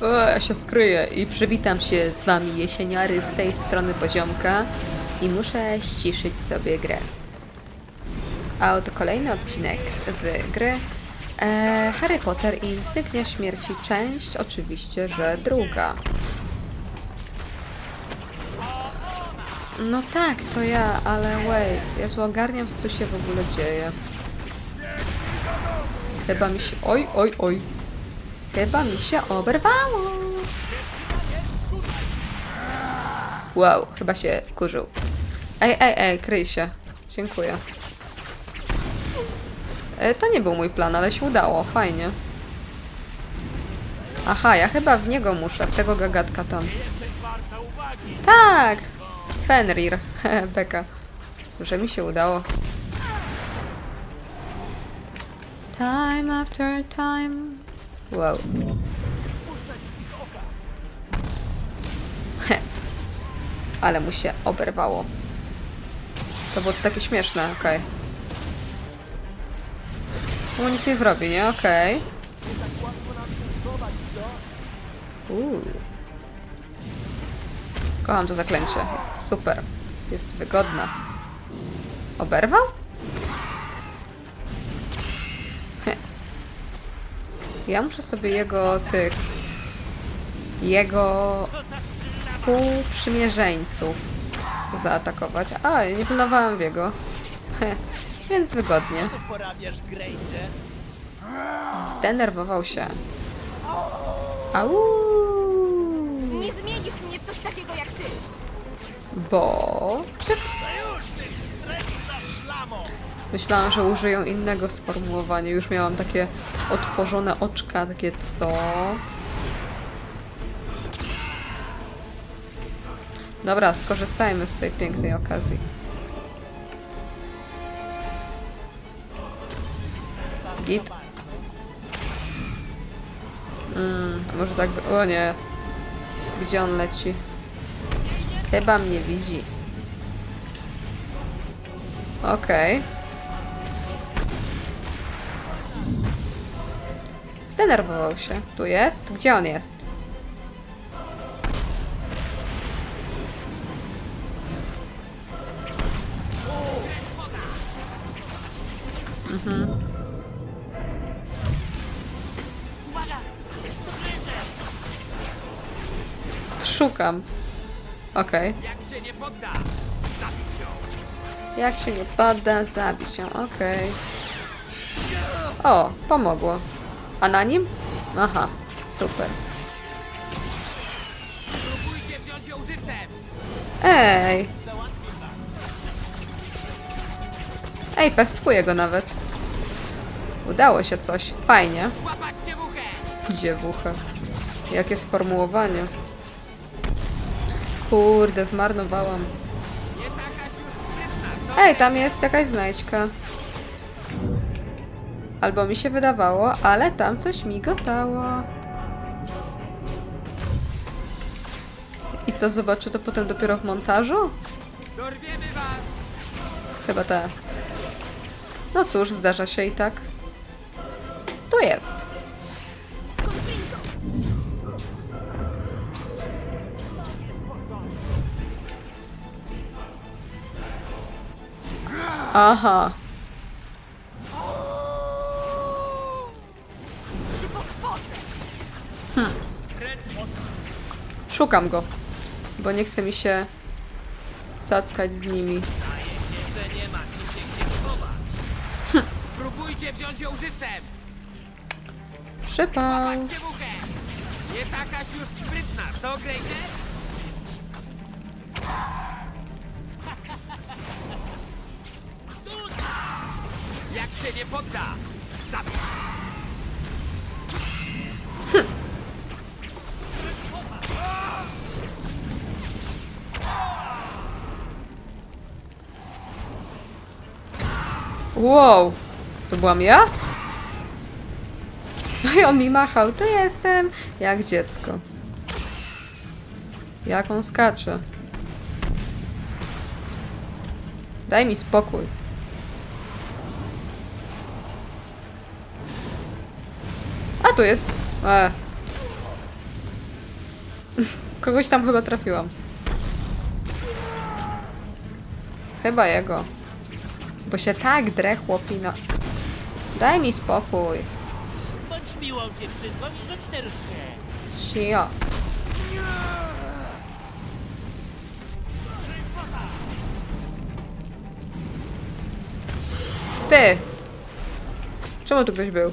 O, ja się skryję i przywitam się z wami jesieniary z tej strony poziomka i muszę ściszyć sobie grę. A oto kolejny odcinek z gry e, Harry Potter i Insygnia Śmierci, część oczywiście, że druga. No tak, to ja, ale wait, ja tu ogarniam co tu się w ogóle dzieje. Chyba mi się... Oj, oj, oj. Chyba mi się oberwało. Wow, chyba się wkurzył. Ej, ej, ej, kryj się. Dziękuję. E, to nie był mój plan, ale się udało, fajnie. Aha, ja chyba w niego muszę, w tego gagatka tam. Tak! Fenrir, Beka. Że mi się udało. Time after time. Wow. He. Ale mu się oberwało. To było takie śmieszne, okej. Okay. Mu nic nie zrobi, nie? Okej. Uuu. Kocham to zaklęcie. Jest super. Jest wygodna. Oberwał? Ja muszę sobie jego tych... Jego współprzymierzeńców zaatakować. A, ja nie planowałam w jego. Więc wygodnie. Zdenerwował się. Au! Nie zmienisz mnie w coś takiego jak ty. Bo... Czy... Myślałam, że użyją innego sformułowania. Już miałam takie otworzone oczka, takie co? Dobra, skorzystajmy z tej pięknej okazji. Git. Mm, może tak... O nie. Gdzie on leci? Chyba mnie widzi. Okej. Zdenerwował się. Tu jest? Gdzie on jest? Mhm. Szukam. Okej. Jak się nie podda, zabić ją! Jak się nie podda, zabić ją. Okej. O, pomogło. A na nim? Aha, super. Ej! Ej, pestkuję go nawet. Udało się coś. Fajnie. Dziewuchę! Jakie sformułowanie. Kurde, zmarnowałam. Ej, tam jest jakaś znajdźka. Albo mi się wydawało, ale tam coś migotało. I co, zobaczę to potem dopiero w montażu? Chyba tak. No cóż, zdarza się i tak. Tu jest. Aha. Szukam go. Bo nie chce mi się cackać z nimi. Spróbujcie wziąć ją żywcem! Przypał. Nie takaś już sprytna, co, Granger? Jak się nie podda, zabić! Wow. To byłam ja? No i on mi machał. To jestem. Jak dziecko. Jak on skacze. Daj mi spokój. A tu jest. E. Kogoś tam chyba trafiłam. Chyba jego. Bo się tak drę, chłopina. Daj mi spokój. Bądź miłą dziewczynką i rzuć. Cio. Ty! Czemu tu ktoś był?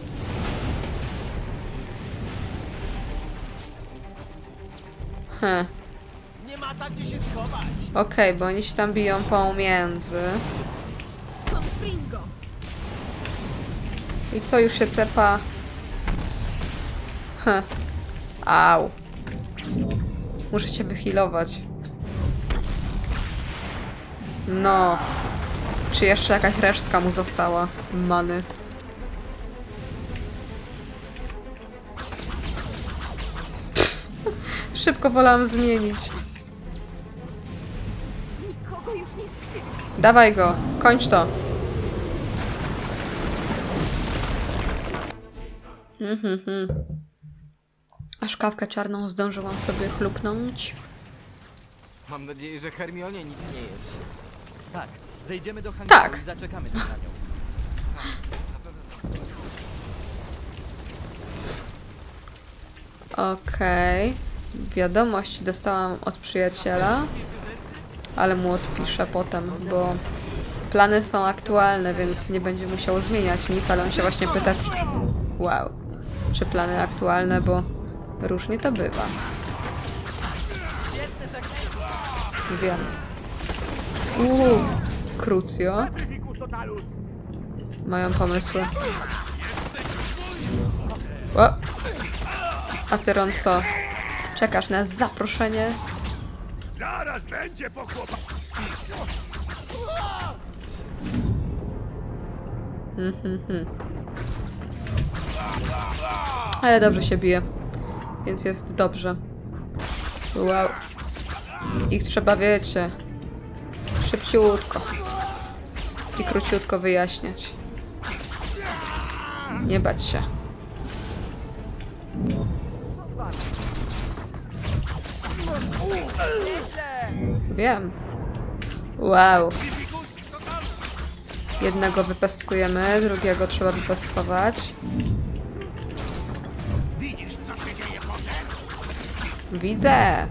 Nie ma tak gdzie się schować. Okej, bo oni się tam biją pomiędzy. Fringo! I co, już się tepa? Hm. Au. Muszę się wyhealować. No. Czy jeszcze jakaś resztka mu została? Many. Pff. Szybko wolałam zmienić. Nikogo już nie skrzywdzisz. Dawaj go, kończ to. Mhm, mhm. Aż kawkę czarną zdążyłam sobie chlupnąć. Mam nadzieję, że Hermionie nic nie jest. Tak, zejdziemy do hangaru Tak. i zaczekamy tu na nią. Okej. Wiadomość dostałam od przyjaciela, ale mu odpiszę potem, bo plany są aktualne, więc nie będzie musiał zmieniać nic, ale on się właśnie pyta, wow, czy plany aktualne, bo różnie to bywa. Wiem. Uuu, Crucio. Mają pomysły. O! A ty, Ronso, czekasz na zaproszenie? Zaraz będzie po chłopak. Ale dobrze się bije, więc jest dobrze. Wow. Ich trzeba, wiecie, szybciutko i króciutko wyjaśniać. Nie bać się. Wiem. Wow. Jednego wypestkujemy, drugiego trzeba wypestkować. Widzę.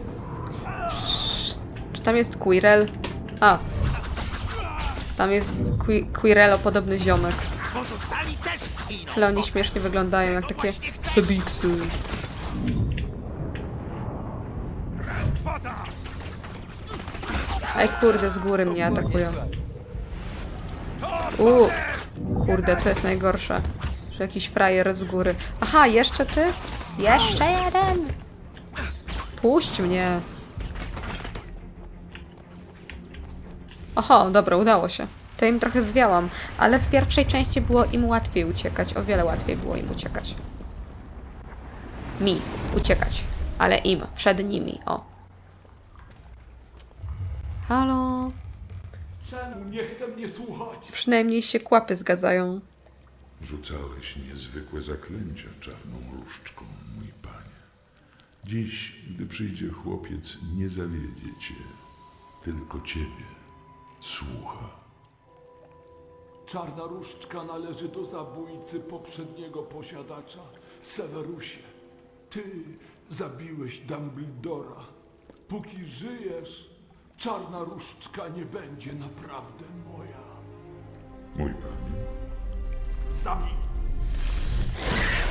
Czy tam jest Quirrell? A. Tam jest Qui Quirrello podobny ziomek. Ale oni śmiesznie wyglądają jak takie sebiksy. Ej kurde, z góry mnie atakują. Uuu, kurde, to jest najgorsze. Że jakiś frajer z góry. Aha, jeszcze ty? Jeszcze jeden! Puść mnie! Oho, dobra, udało się. To im trochę zwiałam, ale w pierwszej części było im łatwiej uciekać. O wiele łatwiej było im uciekać. Mi uciekać, ale im, przed nimi, o. Halo? Czemu nie chce mnie słuchać? Przynajmniej się kłapy zgadzają. Rzucałeś niezwykłe zaklęcia czarną różdżką, mój. Dziś, gdy przyjdzie chłopiec, nie zawiedzie cię, tylko ciebie. Słucha. Czarna różdżka należy do zabójcy poprzedniego posiadacza, Severusie. Ty zabiłeś Dumbledora. Póki żyjesz, czarna różdżka nie będzie naprawdę moja. Mój panie, Zabij!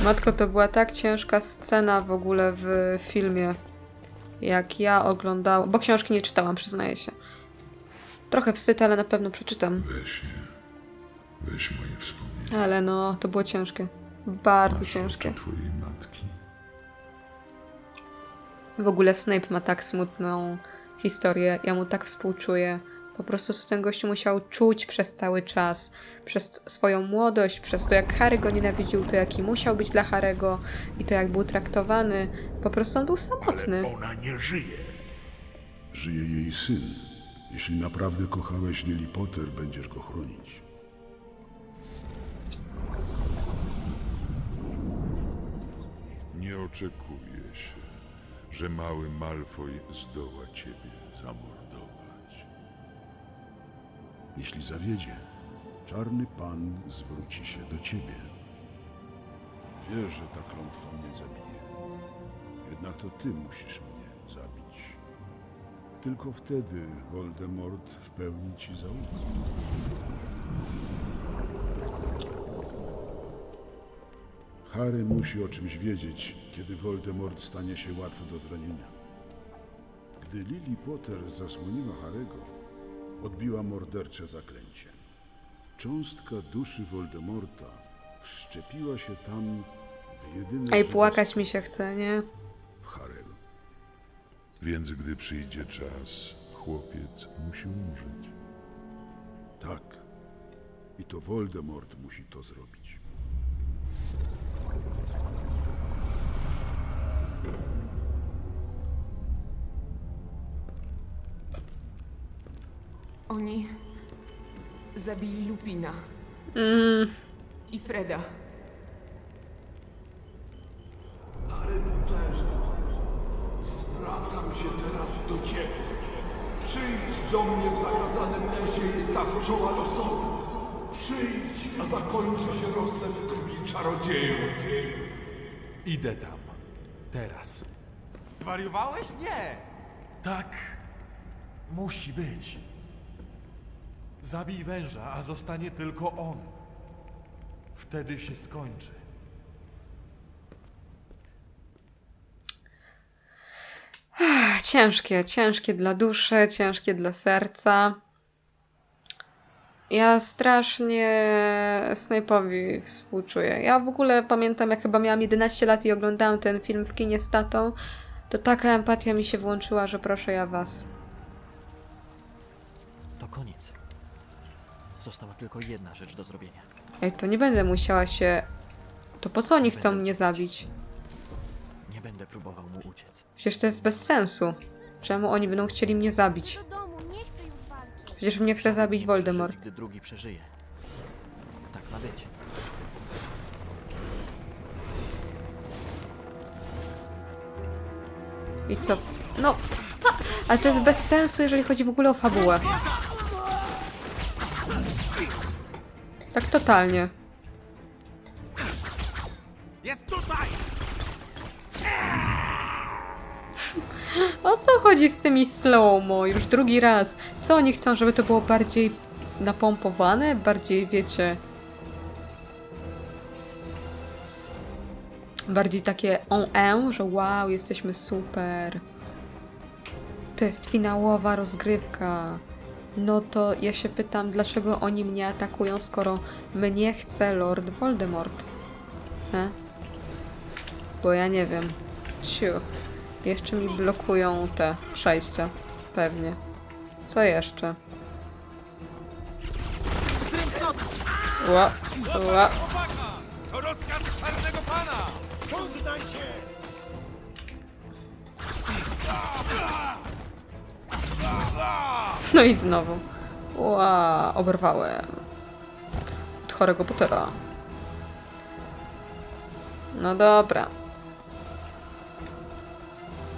Matko, to była tak ciężka scena w ogóle w filmie. Jak ja oglądałam. Bo książki nie czytałam, przyznaję się. Trochę wstyd, ale na pewno przeczytam. weź je. Weź moje wspomnienia. Ale no, to było ciężkie. Bardzo Masz ciężkie. oczy twojej matki. W ogóle Snape ma tak smutną historię. Ja mu tak współczuję. Po prostu co ten gościu musiał czuć przez cały czas. Przez swoją młodość, przez to jak Harry go nienawidził, to jaki musiał być dla Harego i to jak był traktowany. Po prostu on był samotny. Ona nie żyje. Żyje jej syn. Jeśli naprawdę kochałeś Lily Potter, będziesz go chronić. Nie oczekuje się, że mały Malfoy zdoła ciebie zamordować. Jeśli zawiedzie, czarny pan zwróci się do ciebie. Wiesz, że ta klątwa mnie zabije. Jednak to ty musisz mnie zabić. Tylko wtedy Voldemort w pełni ci zaufał. Harry musi o czymś wiedzieć, kiedy Voldemort stanie się łatwy do zranienia. Gdy Lily Potter zasłoniła Harego, odbiła mordercze zaklęcie. Cząstka duszy Voldemorta wszczepiła się tam w jedyny Ej, płakać mi się chce, nie? w Harego. Więc gdy przyjdzie czas, chłopiec musi umrzeć. Tak. I to Voldemort musi to zrobić. Oni zabili Lupina i Freda. Harry Potterze, zwracam się teraz do ciebie. Przyjdź do mnie w zakazanym lesie i staw czoła losowi. Przyjdź, a zakończy się rozlew krwi czarodziejów. Idę tam. Teraz. Zwariowałeś? Nie! Tak. Musi być. Zabij węża, a zostanie tylko on. Wtedy się skończy. Ciężkie, ciężkie dla duszy, ciężkie dla serca. Ja strasznie Snape'owi współczuję. Ja w ogóle pamiętam, jak chyba miałam 11 lat i oglądałam ten film w kinie z tatą, to taka empatia mi się włączyła, że proszę ja was. To koniec. Została tylko jedna rzecz do zrobienia. Ej, to nie będę musiała się... To po co oni chcą mnie zabić? Nie będę próbował mu uciec. Przecież to jest bez sensu. Czemu oni będą chcieli mnie zabić? Do domu, nie chcę już walczyć. Przecież mnie chce zabić Nie Voldemort. przeżyć, Gdy drugi przeżyje. Tak ma być. I co? No, spa... Ale to jest bez sensu, jeżeli chodzi w ogóle o fabułę. Tak totalnie. Jest tutaj! O co chodzi z tymi slow-mo? Już drugi raz. Co oni chcą, żeby to było bardziej napompowane? Bardziej, wiecie... Bardziej takie on en, że wow, jesteśmy super. To jest finałowa rozgrywka. No to ja się pytam, dlaczego oni mnie atakują, skoro mnie chce Lord Voldemort? He? Bo ja nie wiem. Ciu. Jeszcze mi blokują te przejścia. Pewnie. Co jeszcze? Ła, ła. To rozkaz czarnego pana! No i znowu. Ła, oberwałem. Od chorego. No dobra.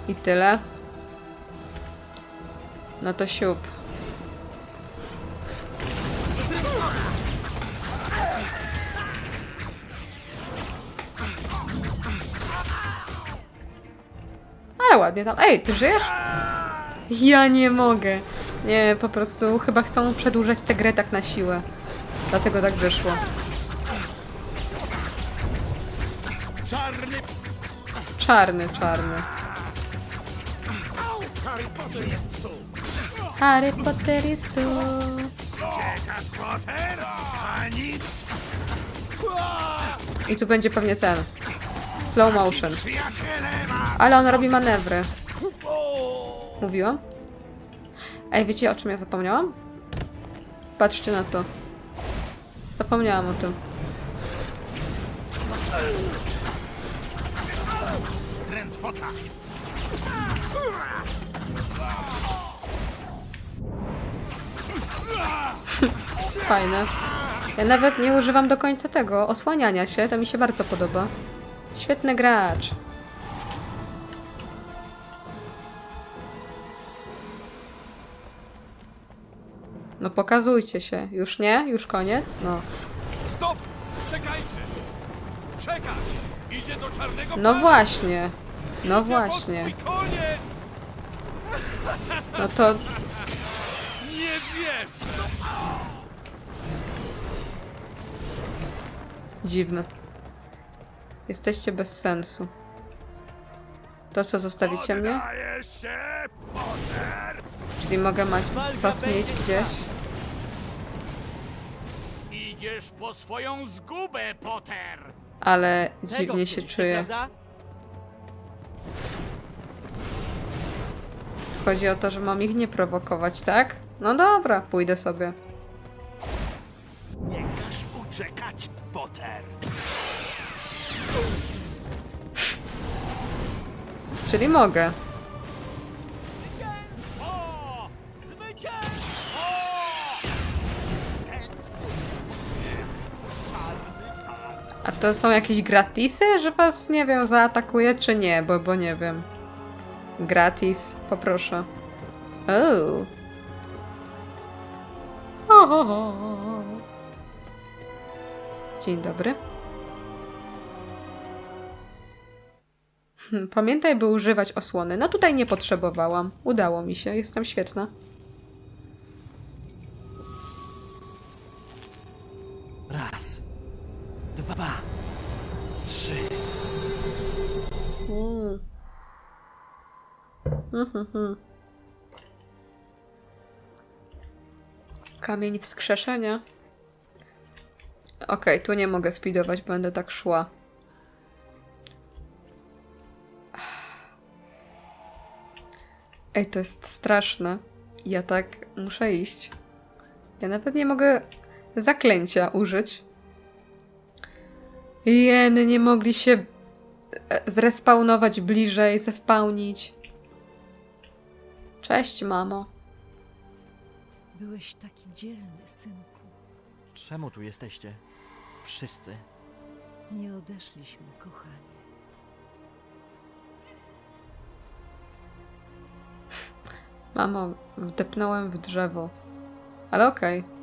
I tyle. No to siup. Ale ładnie tam. Ej, ty żyjesz? Ja nie mogę. Nie, po prostu chyba chcą przedłużać tę grę tak na siłę. Dlatego tak wyszło. Czarny Czarny, czarny. Harry Potter jest tu. Potter? A nic I tu będzie pewnie ten. Slow motion. Ale on robi manewry. Mówiłam? Ej, wiecie o czym ja zapomniałam? Patrzcie na to. Zapomniałam o tym. Fajne. Ja nawet nie używam do końca tego osłaniania się, to mi się bardzo podoba. Świetny gracz. No pokazujcie się. Już nie? Już koniec? No. Stop! Czekajcie! Czekać! Idzie do czarnego No właśnie. No Idzie właśnie. swój koniec! No to Nie wierzę! dziwne. Jesteście bez sensu. To co, zostawicie mnie? Się! Czyli mogę mać, was mieć gdzieś? Idziesz po swoją zgubę, Potter! Ale dziwnie się czuję. Chodzi o to, że mam ich nie prowokować, tak? No dobra, pójdę sobie. Nie każ uciekać, Potter! Czyli mogę. To są jakieś gratisy, że was, nie wiem, zaatakuje czy nie, bo, bo nie wiem. Gratis, poproszę. Oh. Ohoho. Dzień dobry. Hmm, Pamiętaj, by używać osłony. No tutaj nie potrzebowałam. Udało mi się, jestem świetna. Dwa, trzy. Mm. Kamień wskrzeszenia. Okej, tu nie mogę speedować, będę tak szła. Ej, to jest straszne. Ja tak muszę iść. Ja nawet nie mogę zaklęcia użyć. Jeny, nie mogli się e, zrespawnować bliżej, zespawnić. Cześć, mamo. Byłeś taki dzielny, synku. Czemu tu jesteście? Wszyscy. Nie odeszliśmy, kochanie. Mamo, wdepnąłem w drzewo. Ale okej.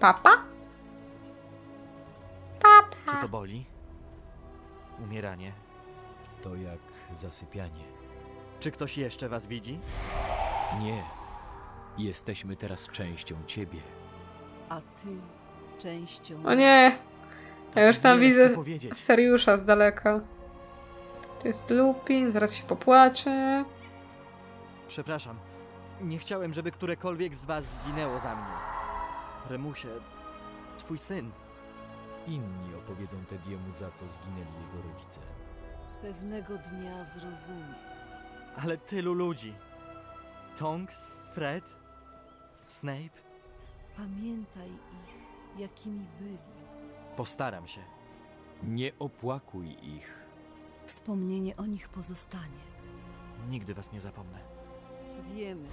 Papa? Czy to boli? Umieranie. To jak zasypianie. Czy ktoś jeszcze was widzi? Nie. Jesteśmy teraz częścią ciebie. A ty częścią. O nie! Ja już tam Wiele widzę chcę powiedzieć. Seriusza z daleka. To jest Lupin, zaraz się popłaczę. Przepraszam. Nie chciałem, żeby którekolwiek z was zginęło za mnie. Remusie, twój syn. Inni opowiedzą Tediemu, za co zginęli jego rodzice. Pewnego dnia zrozumie. Ale tylu ludzi. Tonks, Fred, Snape. Pamiętaj ich, jakimi byli. Postaram się. Nie opłakuj ich. Wspomnienie o nich pozostanie. Nigdy was nie zapomnę. Wiemy,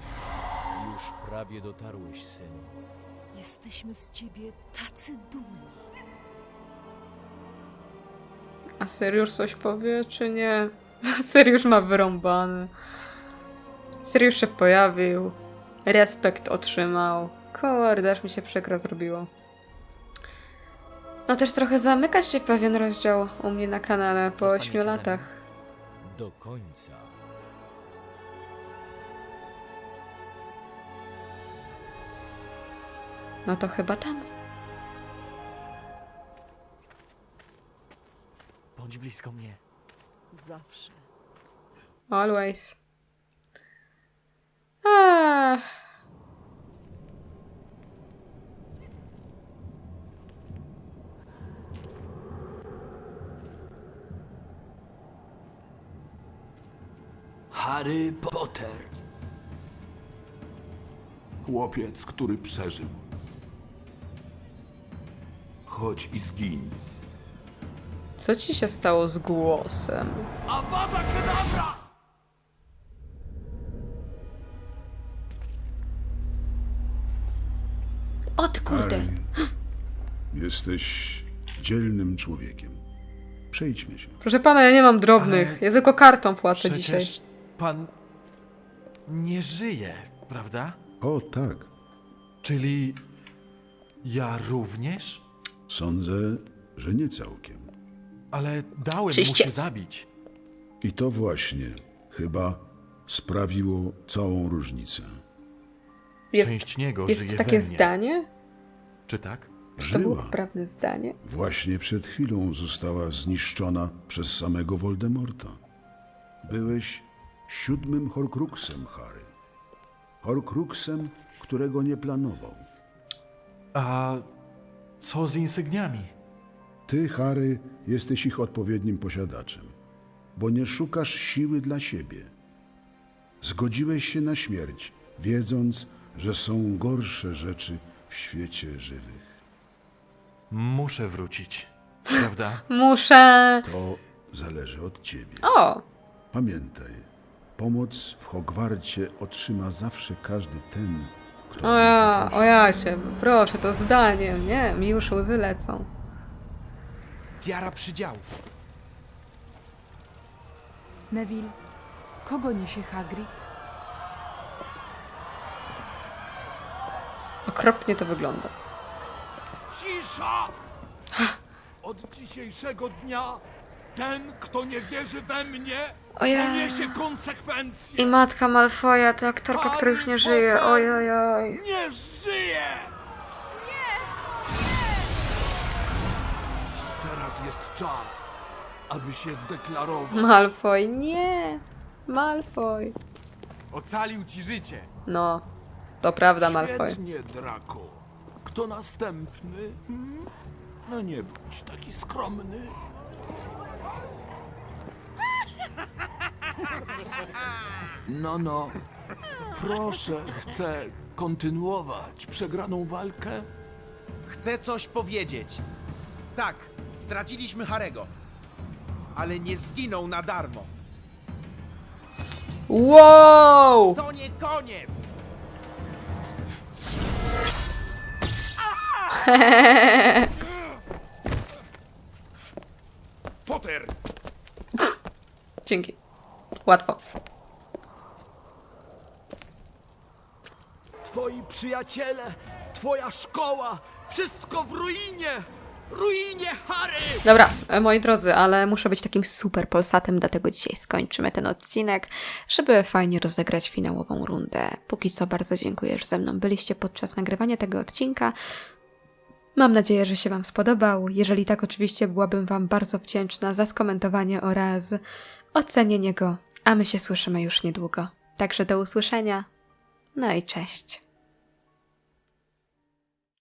Już prawie dotarłeś, synu. Jesteśmy z ciebie tacy dumni. A Seriusz coś powie, czy nie? Seriusz ma wyrąbany. Seriusz się pojawił. Respekt otrzymał. Kurde, aż mi się przykro zrobiło. No też trochę zamyka się pewien rozdział u mnie na kanale po Zostaniecie 8 ze mną. latach. Do końca. No to chyba tam. Bądź blisko mnie. Zawsze. Always. Ah. Harry Potter. Chłopiec, który przeżył. Chodź i zgiń. Co ci się stało z głosem? Awada Kedavra! O ty kurde! Jesteś dzielnym człowiekiem. Przejdźmy się. Proszę pana, ja nie mam drobnych. Ale Ja tylko kartą płacę dzisiaj. Przecież pan nie żyje, prawda? O tak, Czyli ja również? Sądzę, że nie całkiem. Ale dałem mu Czyściec. się zabić. I to właśnie chyba sprawiło całą różnicę. Jest, Część niego jest żyje takie we mnie. zdanie? Czy tak? To było Żyła. poprawne zdanie? Właśnie przed chwilą została zniszczona przez samego Voldemorta. Byłeś siódmym Horcruxem, Harry. Horcruxem, którego nie planował. A co z insygniami? Ty, Harry, jesteś ich odpowiednim posiadaczem, bo nie szukasz siły dla siebie. Zgodziłeś się na śmierć, wiedząc, że są gorsze rzeczy w świecie żywych. Muszę wrócić, prawda? Muszę. To zależy od ciebie. O! Pamiętaj, pomoc w Hogwarcie otrzyma zawsze każdy ten, kto O ja, o poprosi. ja się, proszę, to zdanie, nie? Mi już łzy lecą. Tiara przydziału. Neville, kogo niesie Hagrid? Okropnie to wygląda. Cisza! Od dzisiejszego dnia ten, kto nie wierzy we mnie, Ojej. poniesie konsekwencje. I matka Malfoja, ta aktorka, która już nie żyje. Oj, oj, oj. Nie żyje! Teraz jest czas, aby się zdeklarować. Malfoy, nie. Malfoy. Ocalił ci życie. No, to prawda, Malfoy. Świetnie, Draco. Kto następny? Hmm? No nie bądź taki skromny. No, no. Proszę, chcę kontynuować przegraną walkę. Chcę coś powiedzieć. Tak, straciliśmy Harego. Ale nie zginął na darmo. Wow! To nie koniec! Potter! Dzięki. Łatwo. Twoi przyjaciele, twoja szkoła, wszystko w ruinie! Ruinie, Harry! Dobra, e, moi drodzy, ale muszę być takim super polsatem, dlatego dzisiaj skończymy ten odcinek, żeby fajnie rozegrać finałową rundę. Póki co bardzo dziękuję, że ze mną byliście podczas nagrywania tego odcinka. Mam nadzieję, że się Wam spodobał. Jeżeli tak, oczywiście byłabym Wam bardzo wdzięczna za skomentowanie oraz ocenienie go, a my się słyszymy już niedługo. Także do usłyszenia. No i cześć.